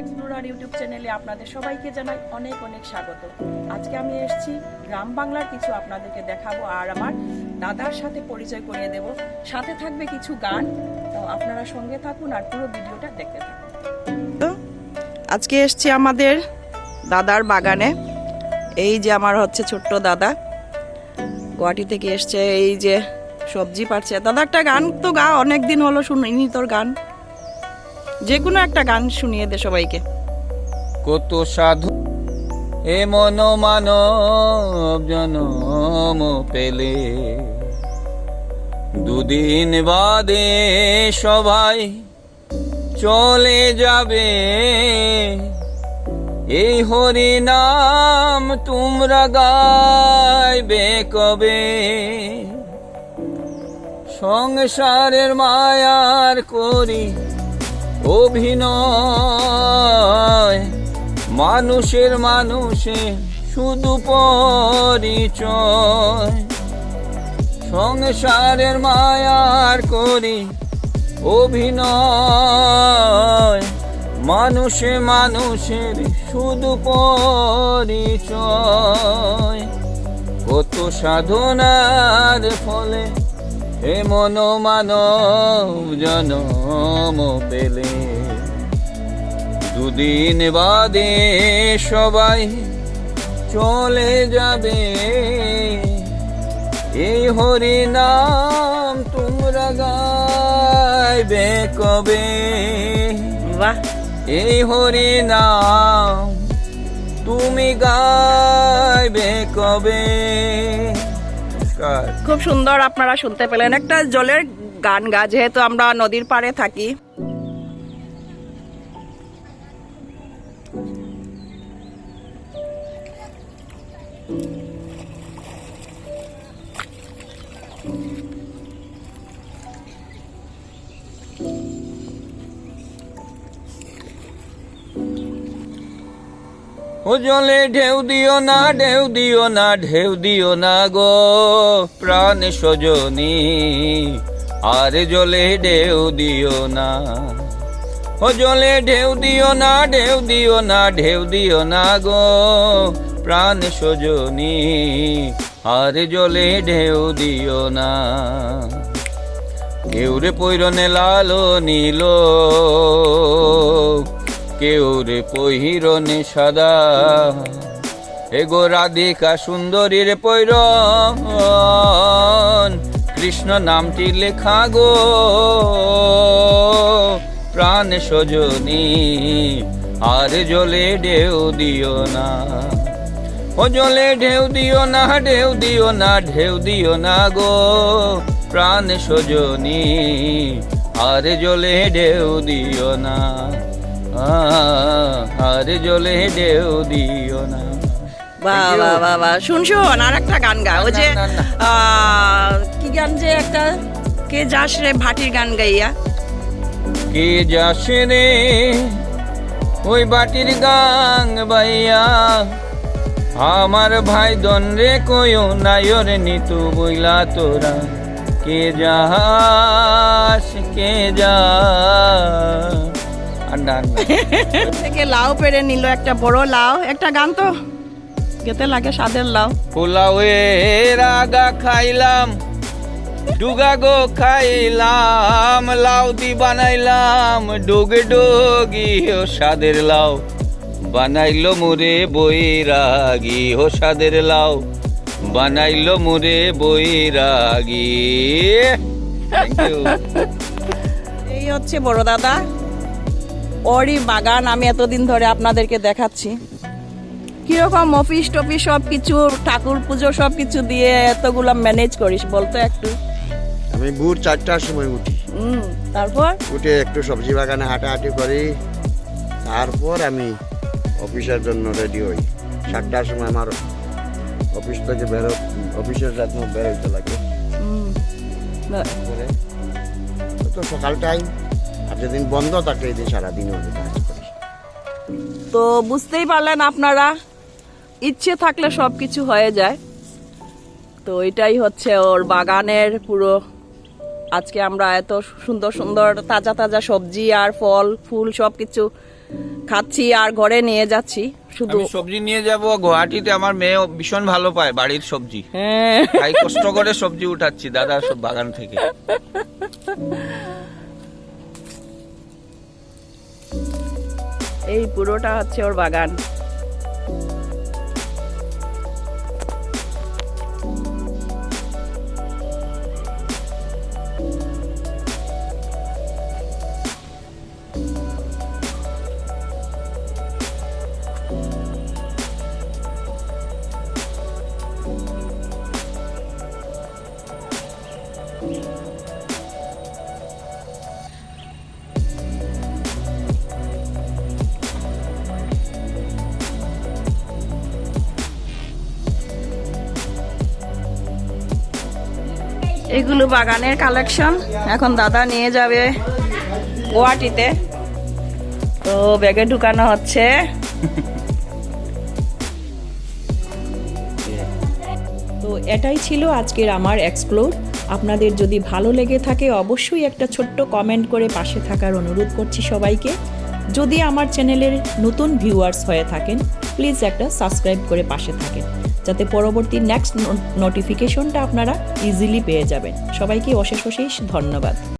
Explorer YouTube চ্যানেলে আপনাদের সবাইকে জানাই অনেক অনেক স্বাগত। আজকে আমি এসেছি গ্রাম বাংলার কিছু আপনাদেরকে দেখাবো আর আমার দাদার সাথে পরিচয় করিয়ে দেব। সাথে থাকবে কিছু গান, তো আপনারা সঙ্গে থাকুন আর পুরো ভিডিওটা দেখতে থাকুন। আজকে এসছি আমাদের দাদার বাগানে। এই যে আমার হচ্ছে ছোট্ট দাদা। গুয়াহাটি থেকে এসছে, এই যে সবজি পাচ্ছে দাদা, একটা গান তো গা অনেক দিন হলো শুনিনি তোর গান। যে কোনো একটা গান শুনিয়ে দে সবাইকে। কত সাধু, এ মন মানব জনম পেলে। দুদিন বাদে সবাই চলে যাবে। এই হরি নাম তোমরা গাইবে কবে? সংসারের মায়ার করি অভিনয়। মানুষের মানুষে শুধু পরিচয়। সংসারের মায়ার করি অভিনয়। মানুষে মানুষের শুধু পরিচয়। কত সাধনার ফলে এ মন মানব জনম পেলে। দুদিন বাদে সবাই চলে যাবে। এই হরি নাম তোমরা গাইবে কবে? বাহ। এই হরি নাম তুমি গাইবে কবে? খুব সুন্দর আপনারা শুনতে পেলেন। একটা জলের গান গা যেহেতু আমরা নদীর পাড়ে থাকি। ও জলে ঢেউ দিও না, ঢেউ দিও না, ঢেউ দিও না গো প্রাণ সজনী। আর জলে ঢেউ দিও না। ও জলে ঢেউ দিও না, ঢেউ দিও না, ঢেউ দিও না গো প্রাণ সজনী। আর জলে ঢেউ দিও না। কেউ রে পৈরনে লালো নীল। কেউ রে পহিরনে সাদা। এগো রাধিকা সুন্দরীর পৈরন কৃষ্ণ নামটি লেখা গো। প্রাণ সজনী, আর জলে ঢেউ দিও না। ও জলে ঢেউ দিও না, ঢেউ দিও না, ঢেউ দিও না গো। প্রাণ সজনী, আর জলে ঢেউ দিও না। আর জলে ঢেউ দিও না। বাহ. বাহ বাহ বাহ। শুন শুন আর একটা গান গা ওই যে কি গান যে একটা? কে যাস রে ভাটির গান গাইয়া? কে যাসে রে ওই বাটির গাং বাইয়া? আমার ভাই দন রে কয়ো নায়রে নিতু বইলা তোরা। কে যাস কে যা আন্ডা আন্ডা থেকে লাউ পেরে নিল একটা বড় লাউ। একটা গান তো? গেতে লাগে স্বাদের লাউ। পোলাওয়ের আগা খাইলাম ডুগা গো খাইলাম লাউ দি বানাইলাম ডোগে ডোগি ও সাদের লাউ। বানাইলো মুরে বৈরাগী ও সাদের লাউ। বানাইলো মুরে থ্যাংক ইউ এই হচ্ছে বড় দাদা। ওরই বাগান আমি এতদিন ধরে আপনাদেরকে দেখাচ্ছি। কীরকম অফিস টফিস সব কিছু ঠাকুর পুজো সব কিছু দিয়ে এতগুলো ম্যানেজ করিস বলতো একটু। আমি ভোর চারটার সময় উঠি। হুম তারপর? উঠে একটু সবজি বাগানে হাঁটাহাঁটি করি। তারপর আমি অফিসের জন্য রেডি হই। সাতটার সময় আমার অফিস থেকে বেরো অফিসের জন্য বেরোইতে লাগে। তো সকাল টাইম আর যেদিন বন্ধ থাকে এই দিন সারাদিন আমি কাজ করি। তো বুঝতেই পারলেন আপনারা ইচ্ছে থাকলে সব কিছু হয়ে যায়। তো এটাই হচ্ছে ওর বাগানের পুরো আজকে আমরা এত সুন্দর সুন্দর তাজা তাজা সবজি আর ফল ফুল সব কিছু খাচ্ছি আর ঘরে নিয়ে যাচ্ছি। শুধু সবজি নিয়ে যাব গুয়াহাটিতে আমার মেয়ে ভীষণ ভালো পায় বাড়ির সবজি। হ্যাঁ। তাই কষ্ট করে সবজি উঠাচ্ছি দাদা সব বাগান থেকে। এই পুরোটা হচ্ছে ওর বাগান। এগুলো বাগানের কালেকশন এখন দাদা নিয়ে যাবে গুয়াহাটিতে। তো ব্যাগে ঢুকানো হচ্ছে। তো এটাই ছিল আজকের আমার এক্সপ্লোর আপনাদের যদি ভালো লেগে থাকে, অবশ্যই একটা ছোট্ট কমেন্ট করে পাশে থাকার অনুরোধ করছি সবাইকে। যদি আমার চ্যানেলের নতুন ভিউয়ার্স হয়ে থাকেন প্লিজ একটা সাবস্ক্রাইব করে পাশে থাকেন। যাতে পরবর্তী নেক্সট নোটিফিকেশনটা আপনারা ইজিলি পেয়ে যাবেন। সবাইকে অশেষ অশেষ ধন্যবাদ।